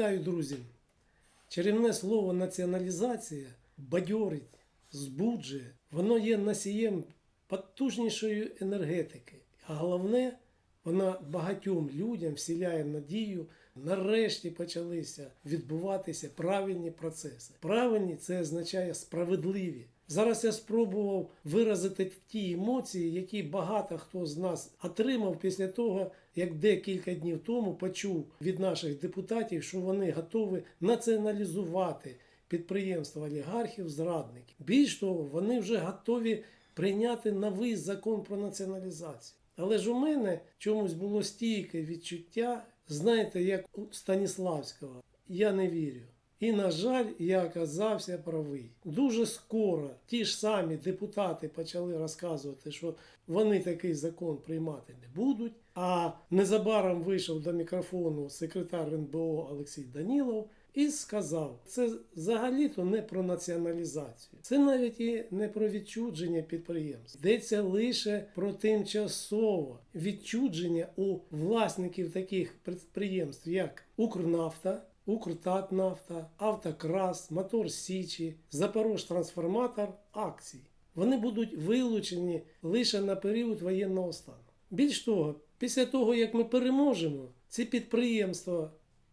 Вітаю, друзі! Чарівне слово націоналізація бадьорить, збуджує. Воно є носієм потужнішої енергетики. А головне, вона багатьом людям вселяє надію. Нарешті почалися відбуватися правильні процеси. Правильні це означає справедливі. Зараз я спробував виразити ті емоції, які багато хто з нас отримав після того, як декілька днів тому почув від наших депутатів, що вони готові націоналізувати підприємства олігархів, зрадників. Більш того, вони вже готові прийняти новий закон про націоналізацію. Але ж у мене чомусь було стійке відчуття, знаєте, як у Станіславського, я не вірю. І, на жаль, я оказався правий. Дуже скоро ті ж самі депутати почали розказувати, що вони такий закон приймати не будуть. А незабаром вийшов до мікрофону секретар НБО Олексій Данілов і сказав: це взагалі-то не про націоналізацію, це навіть і не про відчудження підприємств. Йдеться лише про тимчасове відчудження у власників таких підприємств, як Укрнафта. Укртатнафта, Автокрас, Мотор Січі, Запорожтрансформатор акцій. Вони будуть вилучені лише на період воєнного стану. Більш того, після того, як ми переможемо, ці підприємства,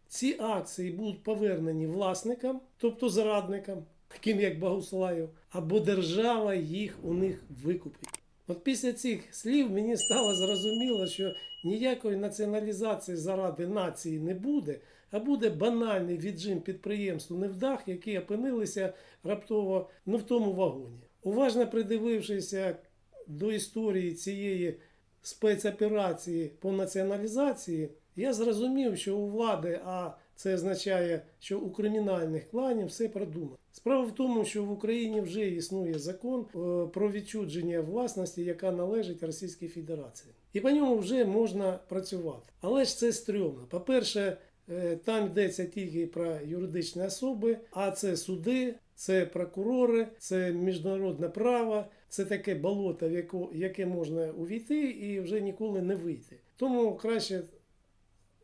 ці акції будуть повернені власникам, тобто зрадникам, таким як Богуслаєв, або держава їх у них викупить. От після цих слів мені стало зрозуміло, що ніякої націоналізації заради нації не буде, а буде банальний віджим підприємств невдах, які опинилися раптово не в тому вагоні. Уважно придивившися до історії цієї спецоперації по націоналізації, я зрозумів, що у влади, а це означає, що у кримінальних кланів все продумано. Справа в тому, що в Україні вже існує закон е, про відчудження власності, яка належить Російській Федерації. І по ньому вже можна працювати. Але ж це стрьомно. По-перше, е, там йдеться тільки про юридичні особи, а це суди, це прокурори, це міжнародне право, це таке болото, в яке можна увійти і вже ніколи не вийти. Тому краще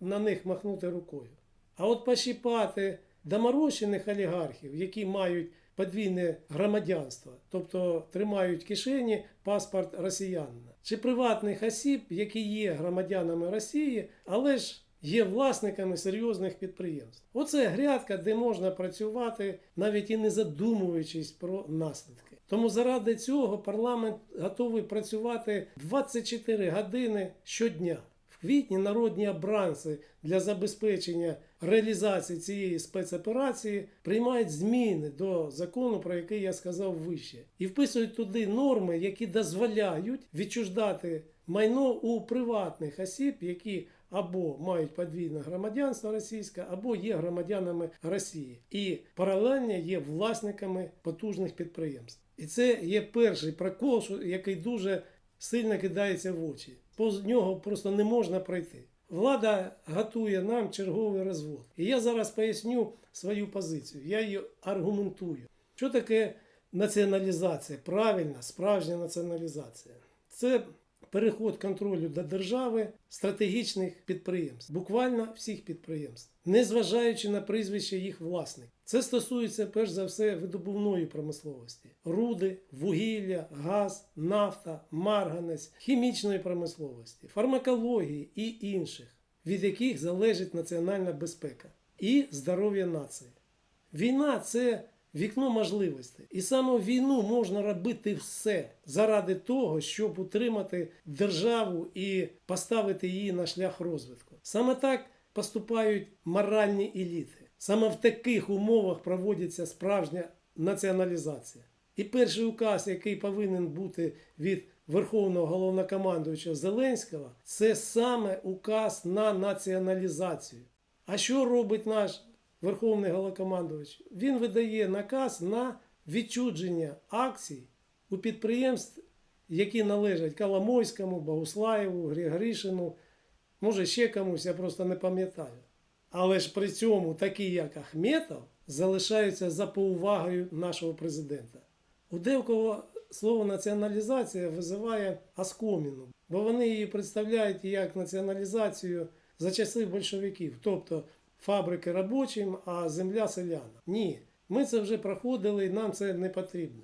на них махнути рукою. А от пощіпати доморощених олігархів, які мають подвійне громадянство, тобто тримають в кишені паспорт росіянина, чи приватних осіб, які є громадянами Росії, але ж є власниками серйозних підприємств. Оце грядка, де можна працювати, навіть і не задумуючись про наслідки. Тому заради цього парламент готовий працювати 24 години щодня. В квітні народні обранці для забезпечення реалізації цієї спецоперації приймають зміни до закону, про який я сказав вище, і вписують туди норми, які дозволяють відчуждати майно у приватних осіб, які або мають подвійне громадянство російське, або є громадянами Росії, і паралельно є власниками потужних підприємств. І це є перший прокол, який дуже сильно кидається в очі. Повз нього просто не можна пройти. Влада готує нам черговий розвод. І я зараз поясню свою позицію. Я її аргументую. Що таке націоналізація? Правильна, справжня націоналізація. Це переход контролю до держави стратегічних підприємств, буквально всіх підприємств, незважаючи на прізвище їх власників. Це стосується перш за все видобувної промисловості: руди, вугілля, газ, нафта, марганець, хімічної промисловості, фармакології і інших, від яких залежить національна безпека і здоров'я нації. Війна це вікно можливостей. І саме війну можна робити все заради того, щоб утримати державу і поставити її на шлях розвитку. Саме так поступають моральні еліти. Саме в таких умовах проводиться справжня націоналізація. І перший указ, який повинен бути від Верховного головнокомандуюча Зеленського, це саме указ на націоналізацію. А що робить наш Верховний головнокомандувач? Він видає наказ на відчудження акцій у підприємств, які належать Коломойському, Богуслаєву, Григоришину, може ще комусь, я просто не пам'ятаю. Але ж при цьому такі, як Ахметов, залишаються за поувагою нашого президента. У декого слово націоналізація визиває оскоміну, бо вони її представляють як націоналізацію за часи большевиків, тобто фабрики робочим, а земля селянам. Ні, ми це вже проходили і нам це не потрібно.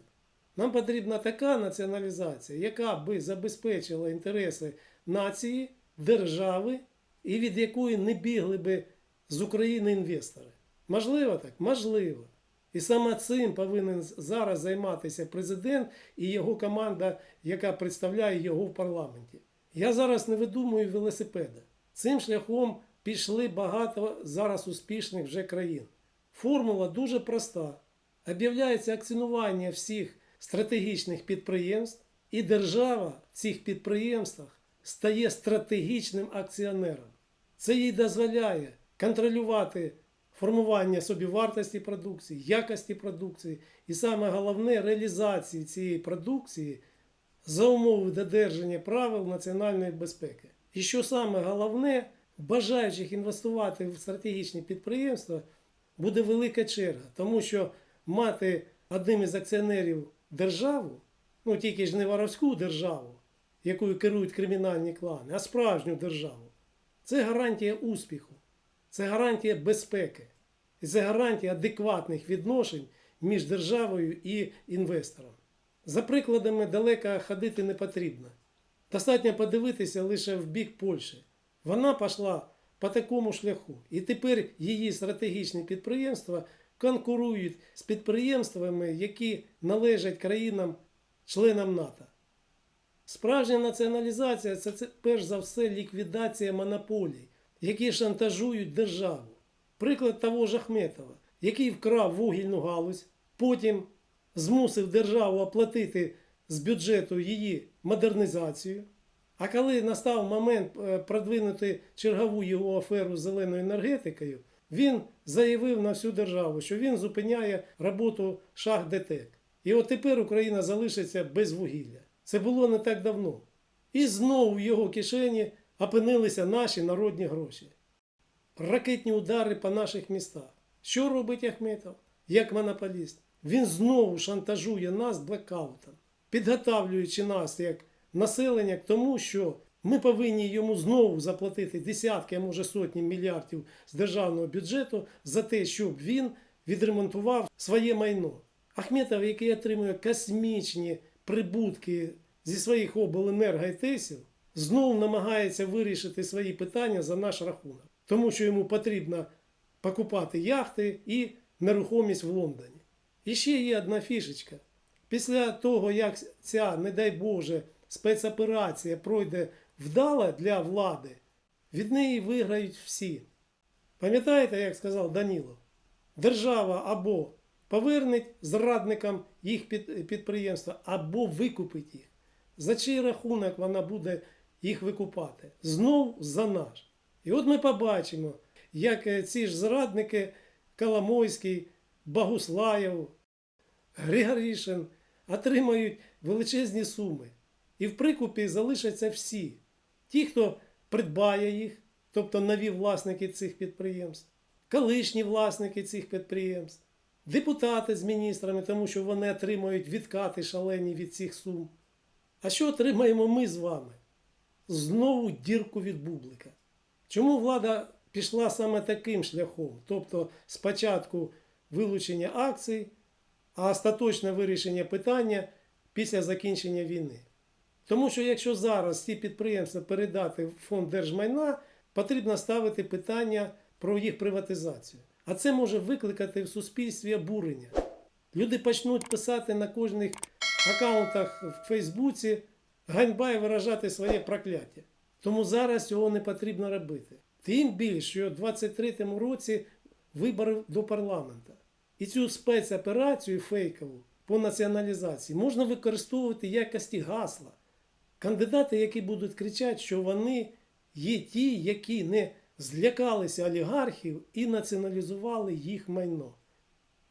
Нам потрібна така націоналізація, яка би забезпечила інтереси нації, держави і від якої не бігли би з України інвестори. Можливо так? Можливо. І саме цим повинен зараз займатися президент і його команда, яка представляє його в парламенті. Я зараз не видумую велосипеда. Цим шляхом пішли багато зараз успішних вже країн. Формула дуже проста. Об'являється акціонування всіх стратегічних підприємств, і держава в цих підприємствах стає стратегічним акціонером. Це їй дозволяє контролювати формування собівартості продукції, якості продукції. І саме головне реалізації цієї продукції за умови додержання правил національної безпеки. І що саме головне, бажаючих інвестувати в стратегічні підприємства буде велика черга, тому що мати одним із акціонерів державу, ну тільки ж не воровську державу, якою керують кримінальні клани, а справжню державу, це гарантія успіху, це гарантія безпеки, і це гарантія адекватних відношень між державою і інвестором. За прикладами далеко ходити не потрібно. Достатньо подивитися лише в бік Польщі. Вона пішла по такому шляху. І тепер її стратегічні підприємства конкурують з підприємствами, які належать країнам-членам НАТО. Справжня націоналізація це, перш за все ліквідація монополій, які шантажують державу. Приклад того ж Ахметова, який вкрав вугільну галузь, потім змусив державу оплатити з бюджету її модернізацію. А коли настав момент е, продвинути чергову його аферу з зеленою енергетикою, він заявив на всю державу, що він зупиняє роботу шах ДТЕК. І от тепер Україна залишиться без вугілля. Це було не так давно. І знову в його кишені опинилися наші народні гроші. Ракетні удари по наших містах. Що робить Ахметов? Як монополіст? Він знову шантажує нас блекаутом, підготавлюючи нас як населення к тому, що ми повинні йому знову заплатити десятки, а може сотні мільярдів з державного бюджету за те, щоб він відремонтував своє майно. Ахметов, який отримує космічні прибутки зі своїх обленерго і ТЕСів, знову намагається вирішити свої питання за наш рахунок, тому що йому потрібно покупати яхти і нерухомість в Лондоні. І ще є одна фішечка. Після того, як ця, не дай Боже, спецоперація пройде вдало для влади, від неї виграють всі. Пам'ятаєте, як сказав Данілов? Держава або повернеть зрадникам їх підприємства, або викупить їх. За чий рахунок вона буде їх викупати? Знов за наш. І от ми побачимо, як е, ці ж зрадники Коломойський, Богуслаєв, Григорішин отримають величезні суми. І в прикупі залишаться всі. Ті, хто придбає їх, тобто нові власники цих підприємств, колишні власники цих підприємств, депутати з міністрами, тому що вони отримують відкати шалені від цих сум. А що отримаємо ми з вами? Знову дірку від бублика. Чому влада пішла саме таким шляхом? Тобто спочатку вилучення акцій, а остаточне вирішення питання після закінчення війни. Тому що якщо зараз ці підприємства передати в фонд держмайна, потрібно ставити питання про їх приватизацію. А це може викликати в суспільстві обурення. Люди почнуть писати на кожних аккаунтах в Фейсбуці ганьба і виражати своє прокляття. Тому зараз цього не потрібно робити. Тим більше, що в 23-му році вибори до парламента. І цю спецоперацію фейкову по націоналізації можна використовувати в якості гасла. Кандидати, які будуть кричати, що вони є ті, які не злякалися олігархів і націоналізували їх майно.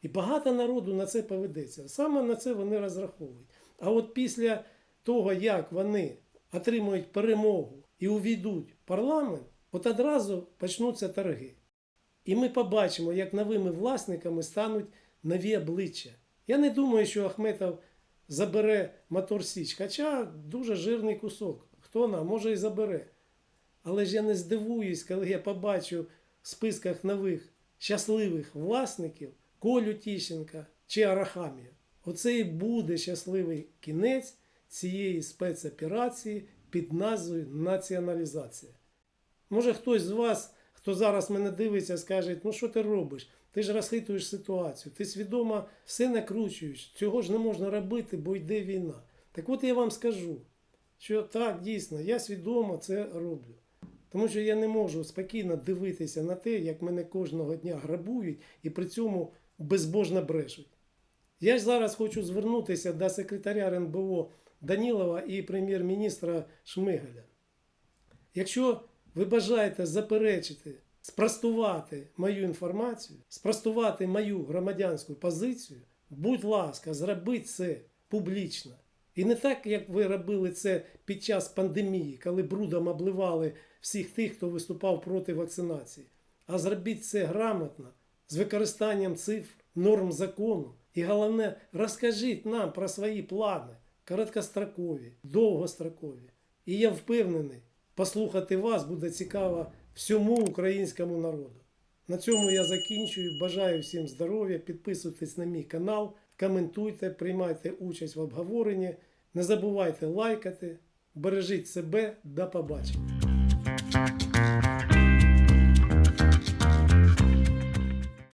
І багато народу на це поведеться. Саме на це вони розраховують. А от після того, як вони отримують перемогу і увійдуть в парламент, от одразу почнуться торги. І ми побачимо, як новими власниками стануть нові обличчя. Я не думаю, що Ахметов забере мотор Січ, хоча дуже жирний кусок. Хто нам, може і забере. Але ж я не здивуюсь, коли я побачу в списках нових щасливих власників Колю Тіщенка чи Арахамію. Оце і буде щасливий кінець цієї спецоперації під назвою націоналізація. Може хтось з вас, хто зараз мене дивиться, скаже, ну що ти робиш? Ти ж розхитуєш ситуацію, ти свідомо все накручуєш. Цього ж не можна робити, бо йде війна. Так от я вам скажу, що так, дійсно, я свідомо це роблю. Тому що я не можу спокійно дивитися на те, як мене кожного дня грабують і при цьому безбожно брешуть. Я ж зараз хочу звернутися до секретаря РНБО Данілова і прем'єр-міністра Шмигаля. Якщо ви бажаєте заперечити, спростувати мою інформацію, спростувати мою громадянську позицію, будь ласка, зробіть це публічно. І не так, як ви робили це під час пандемії, коли брудом обливали всіх тих, хто виступав проти вакцинації. А зробіть це грамотно, з використанням цифр, норм закону. І головне, розкажіть нам про свої плани, короткострокові, довгострокові. І я впевнений, послухати вас буде цікаво всьому українському народу. На цьому я закінчую. Бажаю всім здоров'я. Підписуйтесь на мій канал, коментуйте, приймайте участь в обговоренні. Не забувайте лайкати, бережіть себе. До побачення.